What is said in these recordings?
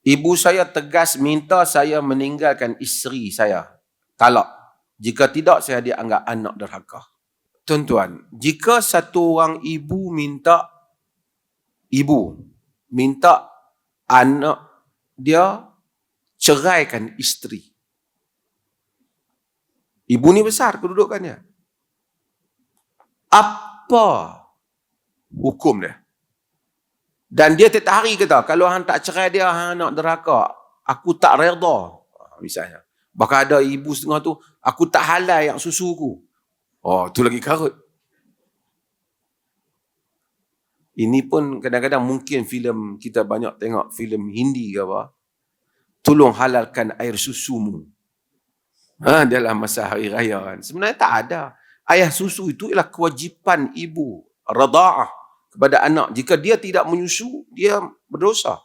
Ibu saya tegas minta saya meninggalkan isteri saya. Talak. Jika tidak, saya dianggap anak derhaka. Tuan-tuan, jika satu orang ibu minta, ibu minta anak dia ceraikan isteri. Ibu ni besar kedudukannya. Apa hukum dia? Dan dia tiap hari kata, kalau hang tak cerai dia, hang nak deraka. Aku tak reda. Misalnya. Bahkan ada ibu setengah tu, aku tak halal yang susu ku. Oh, tu lagi karut. Ini pun kadang-kadang mungkin filem kita banyak tengok filem Hindi ke apa. Tolong halalkan air susumu. Ha, dalam masa hari raya kan. Sebenarnya tak ada. Ayah susu itu ialah kewajipan ibu. Rada'ah kepada anak. Jika dia tidak menyusu, dia berdosa.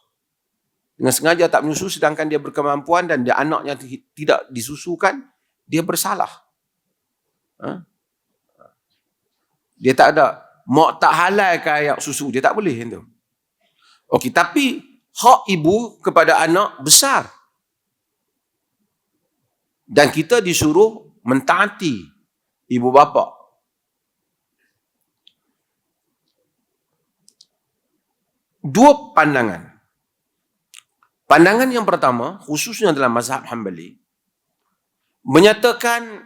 Dengan sengaja tak menyusu sedangkan dia berkemampuan dan dia anaknya tidak disusukan, dia bersalah. Ha? Dia tak ada. Mak tak halal ke ayak susu. Dia tak boleh. Itu. Okey, tapi hak ibu kepada anak besar. Dan kita disuruh mentaati ibu bapa. Dua pandangan. Pandangan yang pertama, khususnya dalam mazhab Hanbali, menyatakan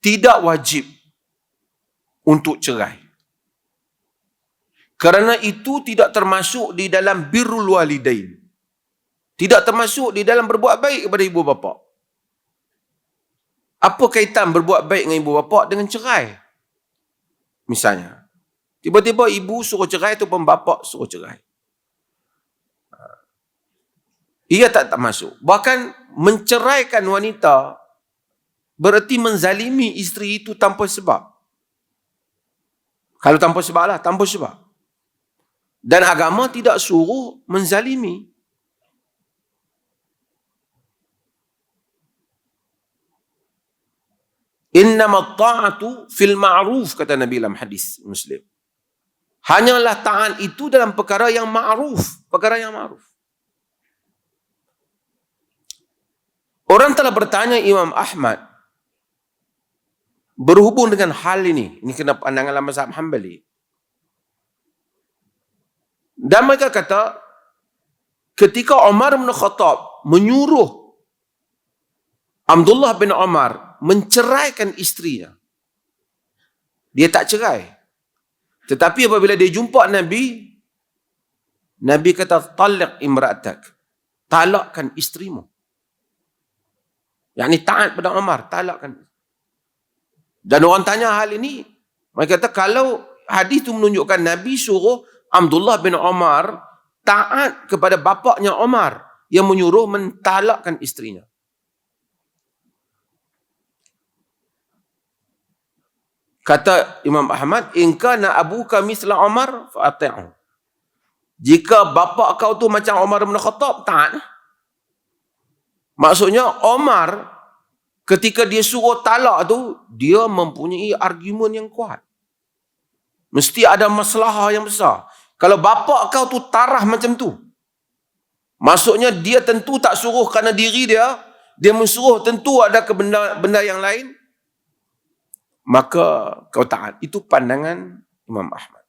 tidak wajib untuk cerai. Kerana itu tidak termasuk di dalam birrul walidain. Tidak termasuk di dalam berbuat baik kepada ibu bapa. Apa kaitan berbuat baik dengan ibu bapa dengan cerai? Misalnya, Tiba-tiba ibu suruh cerai tu pun bapa suruh cerai. Ha. Ia tak tak masuk. Bahkan menceraikan wanita berarti menzalimi isteri itu tanpa sebab. Kalau tanpa sebab lah, tanpa sebab. Dan agama tidak suruh menzalimi. Innama ta'atu fil ma'ruf kata Nabi dalam hadis Muslim. Hanyalah taat itu dalam perkara yang ma'ruf. Perkara yang ma'ruf. Orang telah bertanya Imam Ahmad berhubung dengan hal ini. Ini kena pandangan dalam mazhab Hanbali. Dan mereka kata, ketika Umar bin Khattab menyuruh Abdullah bin Umar menceraikan istrinya, dia tak cerai. Tetapi apabila dia jumpa Nabi, Nabi kata, Taliq imra'atak. Talakkan isterimu. Yang ini taat pada Umar, talakkan. Dan orang tanya hal ini, mereka kata, kalau hadis itu menunjukkan Nabi suruh Abdullah bin Umar taat kepada bapaknya Umar yang menyuruh mentalakkan isterinya. Kata Imam Ahmad, "In kana abuka misla Umar fa ati'hu." Jika bapa kau tu macam Umar bin Khattab, taat. Maksudnya Umar ketika dia suruh talak tu, dia mempunyai argumen yang kuat. Mesti ada masalah yang besar. Kalau bapa kau tu tarah macam tu, maksudnya dia tentu tak suruh kerana diri dia, dia mensuruh tentu ada ke benda, benda yang lain, maka kau taat. Itu pandangan Imam Ahmad.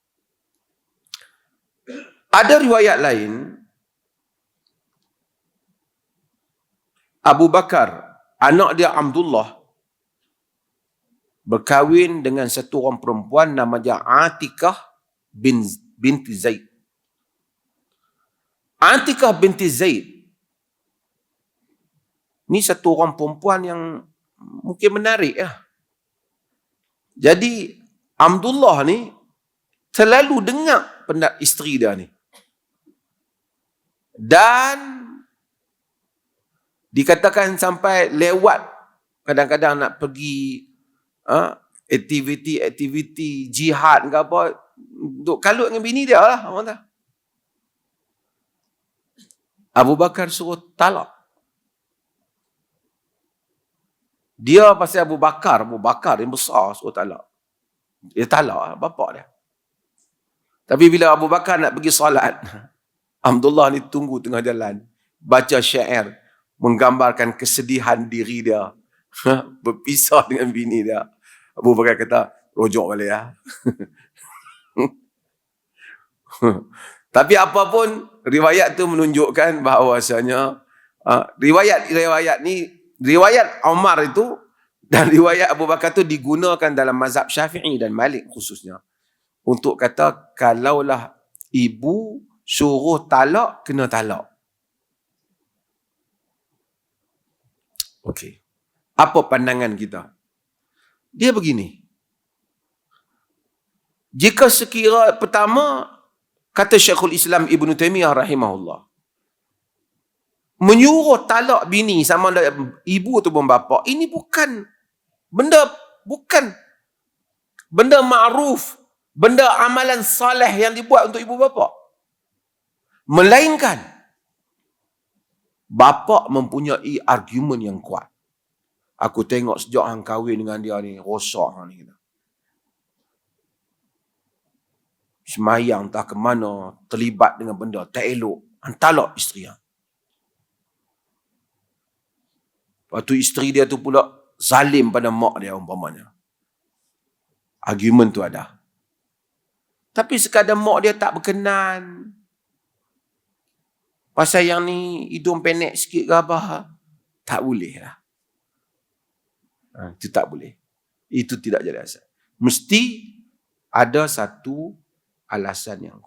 Ada riwayat lain, Abu Bakar, anak dia Abdullah, berkahwin dengan satu orang perempuan nama dia Atikah bin binti Zaid. Atikah binti Zaid ni satu orang perempuan yang mungkin menarik ya. Jadi Abdullah ni selalu dengar pendat isteri dia ni. Dan dikatakan sampai lewat kadang-kadang nak pergi uh, aktiviti-aktiviti jihad ke apa untuk kalut dengan bini dia lah orang. Abu Bakar suruh talak. Dia pasal Abu Bakar, Abu Bakar yang besar suruh talak. Dia talak bapak dia. Tapi bila Abu Bakar nak pergi salat, Abdullah ni tunggu tengah jalan. baca syair menggambarkan kesedihan diri dia berpisah dengan bini dia. Abu Bakar kata, rojok balik ya. Tapi apapun riwayat tu menunjukkan bahawasanya uh, riwayat-riwayat ni riwayat Umar itu dan riwayat Abu Bakar tu digunakan dalam mazhab Syafi'i dan Malik khususnya untuk kata kalaulah ibu suruh talak kena talak. Okey. Apa pandangan kita? Dia begini. Jika sekira pertama kata Syekhul Islam Ibn Taimiyah rahimahullah menyuruh talak bini sama ada ibu ataupun bapa. Ini bukan benda bukan benda ma'ruf benda amalan saleh yang dibuat untuk ibu bapa. Melainkan bapa mempunyai argumen yang kuat. Aku tengok sejak hang kahwin dengan dia ni rosak hang ni semayang tak ke mana, terlibat dengan benda, tak elok, hantarlah isteri yang. Lepas tu isteri dia tu pula zalim pada mak dia umpamanya. Argument tu ada. Tapi sekadar mak dia tak berkenan. Pasal yang ni hidung pendek sikit ke apa. Tak boleh lah. Ha, itu tak boleh. Itu tidak jadi asal. Mesti ada satu alasan yang